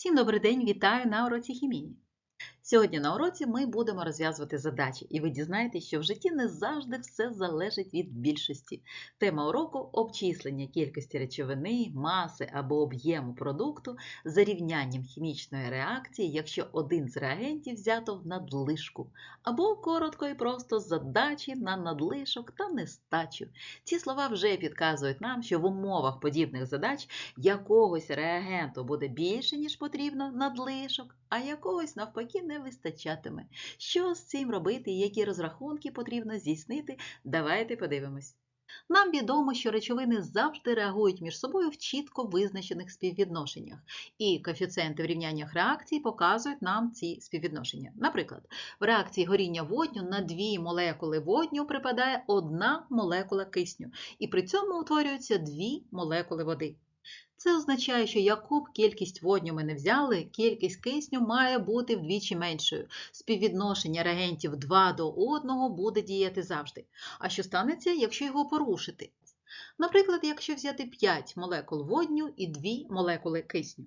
Всім добрий день, вітаю на уроці хімії. Сьогодні на уроці ми будемо розв'язувати задачі, і ви дізнаєтесь, що в житті не завжди все залежить від більшості. Тема уроку обчислення кількості речовини, маси або об'єму продукту за рівнянням хімічної реакції, якщо один з реагентів взято в надлишку, або коротко і просто задачі на надлишок та нестачу. Ці слова вже підказують нам, що в умовах подібних задач якогось реагенту буде більше, ніж потрібно надлишок, а якогось навпаки не вистачатиме. Що з цим робити які розрахунки потрібно здійснити, давайте подивимось. Нам відомо, що речовини завжди реагують між собою в чітко визначених співвідношеннях, і коефіцієнти в рівняннях реакцій показують нам ці співвідношення. Наприклад, в реакції горіння водню на дві молекули водню припадає одна молекула кисню, і при цьому утворюються дві молекули води. Це означає, що яку б кількість водню ми не взяли, кількість кисню має бути вдвічі меншою. Співвідношення реагентів 2 до 1 буде діяти завжди. А що станеться, якщо його порушити? Наприклад, якщо взяти 5 молекул водню і 2 молекули кисню.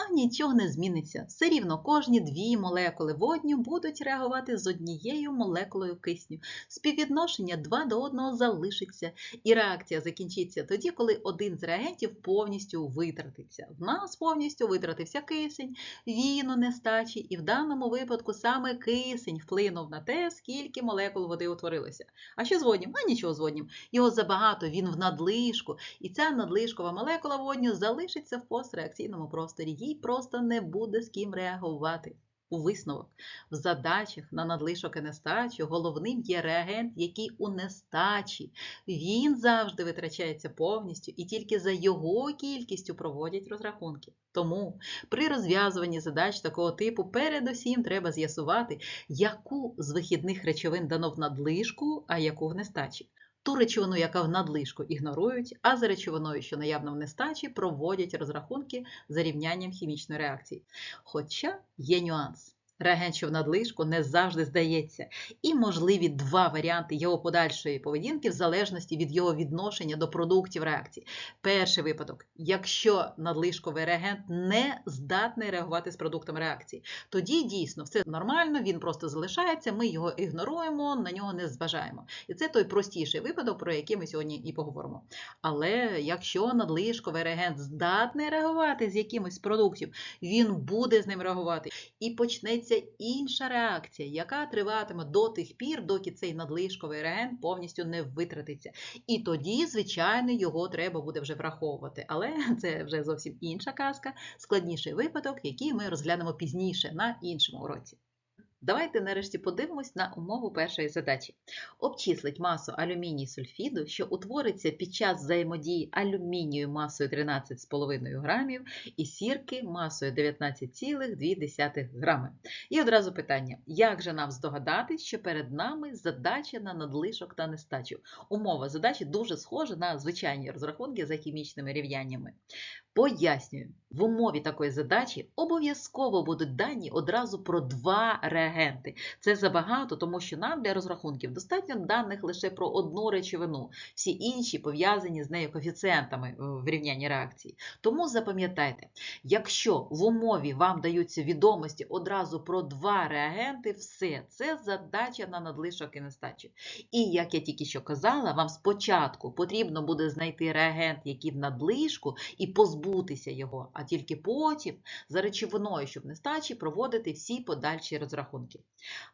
А нічого не зміниться. Все рівно кожні дві молекули водню будуть реагувати з однією молекулою кисню. Співвідношення 2 до 1 залишиться, і реакція закінчиться тоді, коли один з реагентів повністю витратиться. В нас повністю витратився кисень, він у нестачі, і в даному випадку саме кисень вплинув на те, скільки молекул води утворилося. А що з воднім? А нічого з воднім. Його забагато, він в надлишку, і ця надлишкова молекула водню залишиться в постреакційному просторі. Їй просто не буде з ким реагувати. У висновок, в задачах на надлишок і нестачу головним є реагент, який у нестачі. Він завжди витрачається повністю і тільки за його кількістю проводять розрахунки. Тому при розв'язуванні задач такого типу передусім треба з'ясувати, яку з вихідних речовин дано в надлишку, а яку в нестачі. Ту речовину, яка в надлишку ігнорують, а за речовиною, що наявно в нестачі, проводять розрахунки за рівнянням хімічної реакції. Хоча є нюанс. Реагент, що в надлишку, не завжди здається, і можливі два варіанти його подальшої поведінки в залежності від його відношення до продуктів реакції. Перший випадок, якщо надлишковий реагент не здатний реагувати з продуктом реакції, тоді дійсно все нормально, він просто залишається, ми його ігноруємо, на нього не зважаємо. І це той простіший випадок, про який ми сьогодні і поговоримо. Але якщо надлишковий реагент здатний реагувати з якимось продуктів, він буде з ним реагувати і почнеться інша реакція, яка триватиме до тих пір, доки цей надлишковий реген повністю не витратиться. І тоді, звичайно, його треба буде вже враховувати. Але це вже зовсім інша казка, складніший випадок, який ми розглянемо пізніше на іншому уроці. Давайте нарешті подивимось на умову першої задачі. Обчислить масу алюміній сульфіду, що утвориться під час взаємодії алюмінію масою 13,5 грамів і сірки масою 19,2 грами. І одразу питання: як же нам здогадатись, що перед нами задача на надлишок та нестачу? Умова задачі дуже схожа на звичайні розрахунки за хімічними рівняннями. Пояснюю, в умові такої задачі обов'язково будуть дані одразу про два реагенти. Це забагато, тому що нам для розрахунків достатньо даних лише про одну речовину, всі інші пов'язані з нею коефіцієнтами в рівнянні реакції. Тому запам'ятайте, якщо в умові вам даються відомості одразу про два реагенти, все, це задача на надлишок і нестачу. І як я тільки що казала, вам спочатку потрібно буде знайти реагент, який в надлишку, і позбутися його, а тільки потім за речовиною, щоб нестачі, проводити всі подальші розрахунки.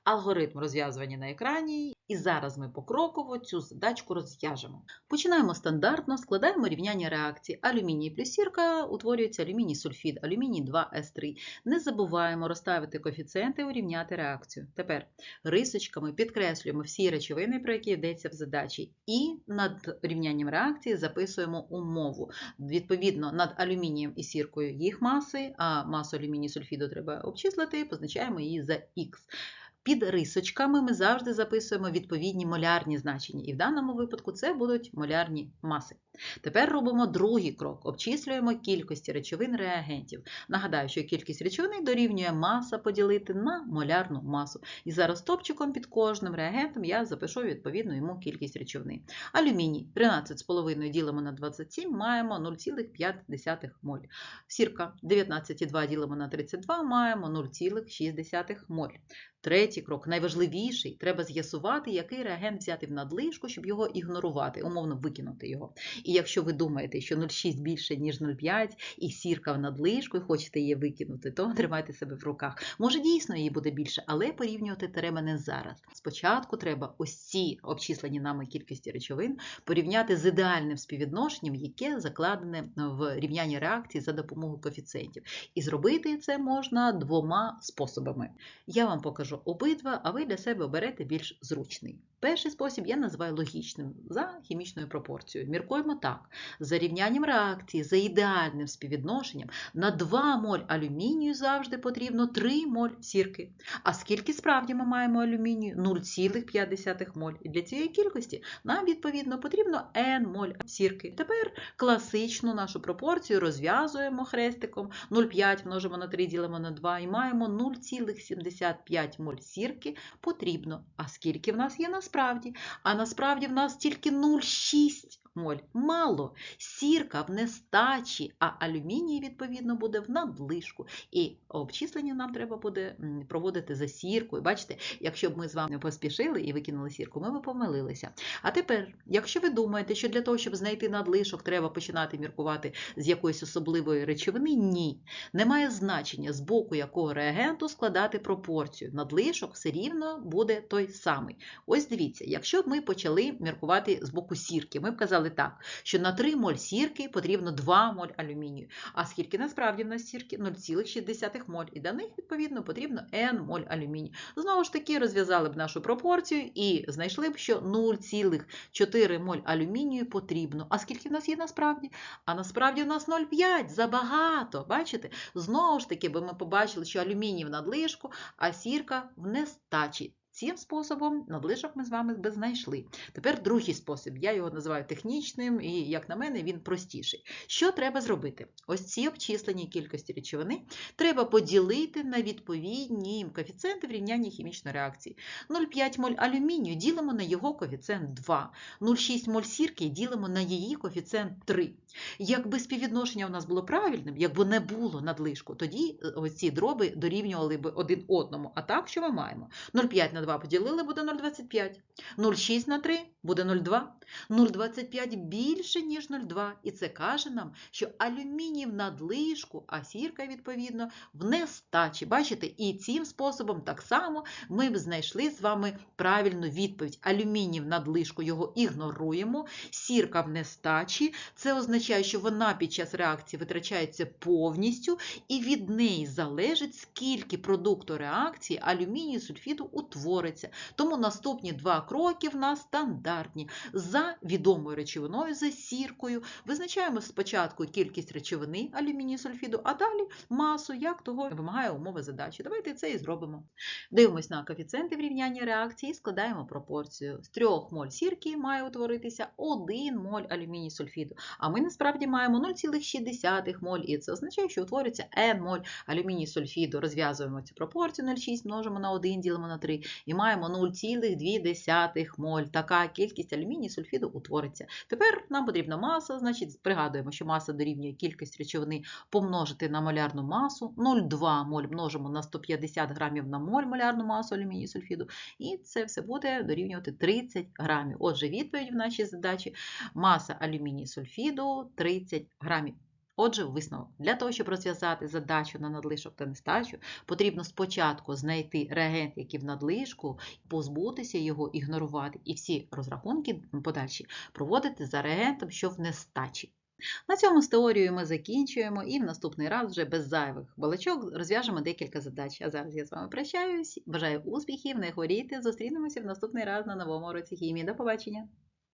Алгоритм розв'язування на екрані, і зараз ми покроково цю задачку розв'яжемо. Починаємо стандартно, складаємо рівняння реакції. Алюміній плюс сірка утворюється алюміній сульфід, алюміній 2С3. Не забуваємо розставити коефіцієнти, і урівняти реакцію. Тепер рисочками підкреслюємо всі речовини, про які йдеться в задачі, і над рівнянням реакції записуємо умову. Відповідно, над алюмінієм і сіркою їх маси, а масу алюміній сульфіду треба обчислити, позначаємо її за Х. thanks. Під рисочками ми завжди записуємо відповідні молярні значення, і в даному випадку це будуть молярні маси. Тепер робимо другий крок. Обчислюємо кількості речовин реагентів. Нагадаю, що кількість речовини дорівнює маса поділити на молярну масу. І зараз топчиком під кожним реагентом я запишу відповідну йому кількість речовини. Алюміній 13,5 ділимо на 27, маємо 0,5 моль. Сірка 19,2 ділимо на 32, маємо 0,6 моль. Третій крок, найважливіший, треба з'ясувати, який реагент взяти в надлишку, щоб його ігнорувати, умовно викинути його. І якщо ви думаєте, що 0,6 більше, ніж 0,5, і сірка в надлишку, і хочете її викинути, то тримайте себе в руках. Може, дійсно її буде більше, але порівнювати треба не зараз. Спочатку треба ось ці обчислені нами кількості речовин порівняти з ідеальним співвідношенням, яке закладене в рівнянні реакції за допомогою коефіцієнтів. І зробити це можна двома способами. Я вам покажу обидва, а ви для себе оберете більш зручний. Перший спосіб я називаю логічним за хімічною пропорцією. Міркуємо так: за рівнянням реакції, за ідеальним співвідношенням на 2 моль алюмінію завжди потрібно 3 моль сірки. А скільки справді ми маємо алюмінію? 0,5 моль. І для цієї кількості нам, відповідно, потрібно n моль сірки. Тепер класичну нашу пропорцію розв'язуємо хрестиком. 0,5 множимо на 3, ділимо на 2 і маємо 0,75 моль сірки потрібно. А скільки в нас є насправді? А насправді в нас тільки 0,6 моль. Мало. Сірка в нестачі, а алюміній, відповідно, буде в надлишку. І обчислення нам треба буде проводити за сіркою. Бачите, якщо б ми з вами поспішили і викинули сірку, ми б помилилися. А тепер, якщо ви думаєте, що для того, щоб знайти надлишок, треба починати міркувати з якоїсь особливої речовини, ні. Немає значення, з боку якого реагенту складати пропорцію. Надлишок все рівно буде той самий. Ось дивіться, якщо б ми почали міркувати з боку сірки, ми б казали так, що на 3 моль сірки потрібно 2 моль алюмінію. А скільки насправді в нас сірки? 0,6 моль. І для них, відповідно, потрібно n моль алюмінію. Знову ж таки, розв'язали б нашу пропорцію і знайшли б, що 0,4 моль алюмінію потрібно. А скільки в нас є насправді? А насправді в нас 0,5 забагато. Бачите? Знову ж таки, бо ми побачили, що алюміній в надлишку, а сірка в нестачі. Цим способом надлишок ми з вами би знайшли. Тепер другий спосіб, я його називаю технічним, і, як на мене, він простіший. Що треба зробити? Ось ці обчислені кількості речовини треба поділити на відповідні коефіцієнти в рівнянні хімічної реакції. 0,5 моль алюмінію ділимо на його коефіцієнт 2, 0,6 моль сірки ділимо на її коефіцієнт 3. Якби співвідношення у нас було правильним, якби не було надлишку, тоді е, ці дроби дорівнювали б один одному. А так, що ми маємо? 0,5 на 2 поділили, буде 0,25. 0,6 на 3 буде 0,2. 0,25 більше, ніж 0,2. І це каже нам, що алюміній в надлишку, а сірка, відповідно, в нестачі. Бачите? І цим способом так само ми б знайшли з вами правильну відповідь. Алюміній в надлишку його ігноруємо, сірка в нестачі. Це означає, що вона під час реакції витрачається повністю, і від неї залежить, скільки продукту реакції алюмінію сульфіду утвориться. Тому наступні два кроки в нас стандартні. За відомою речовиною, за сіркою, визначаємо спочатку кількість речовини алюмінію сульфіду, а далі масу, як того вимагає умови задачі. Давайте це і зробимо. Дивимось на коефіцієнти в реакції і складаємо пропорцію. З 3 моль сірки має утворитися 1 моль алюмінію сульфіду. А ми насправді маємо 0,6 моль, і це означає, що утворюється n моль алюмінію сульфіду. Розв'язуємо цю пропорцію 0,6 множимо на 1, ділимо на 3 і маємо 0,2 моль. Така кількість алюмінію сульфіду утвориться. Тепер нам потрібна маса, значить, пригадуємо, що маса дорівнює кількість речовини помножити на молярну масу. 0,2 моль множимо на 150 грамів на моль молярну масу алюмінію сульфіду, і це все буде дорівнювати 30 грамів. Отже, відповідь в нашій задачі маса алюмінію сульфіду 30 грамів. Отже, висновок. Для того, щоб розв'язати задачу на надлишок та нестачу, потрібно спочатку знайти реагент, який в надлишку, позбутися його, ігнорувати, і всі розрахунки подальші проводити за реагентом, що в нестачі. На цьому з теорією ми закінчуємо і в наступний раз вже без зайвих балачок розв'яжемо декілька задач. А зараз я з вами прощаюсь. Бажаю успіхів, не хворійте. Зустрінемося в наступний раз на новому уроці хімії. До побачення!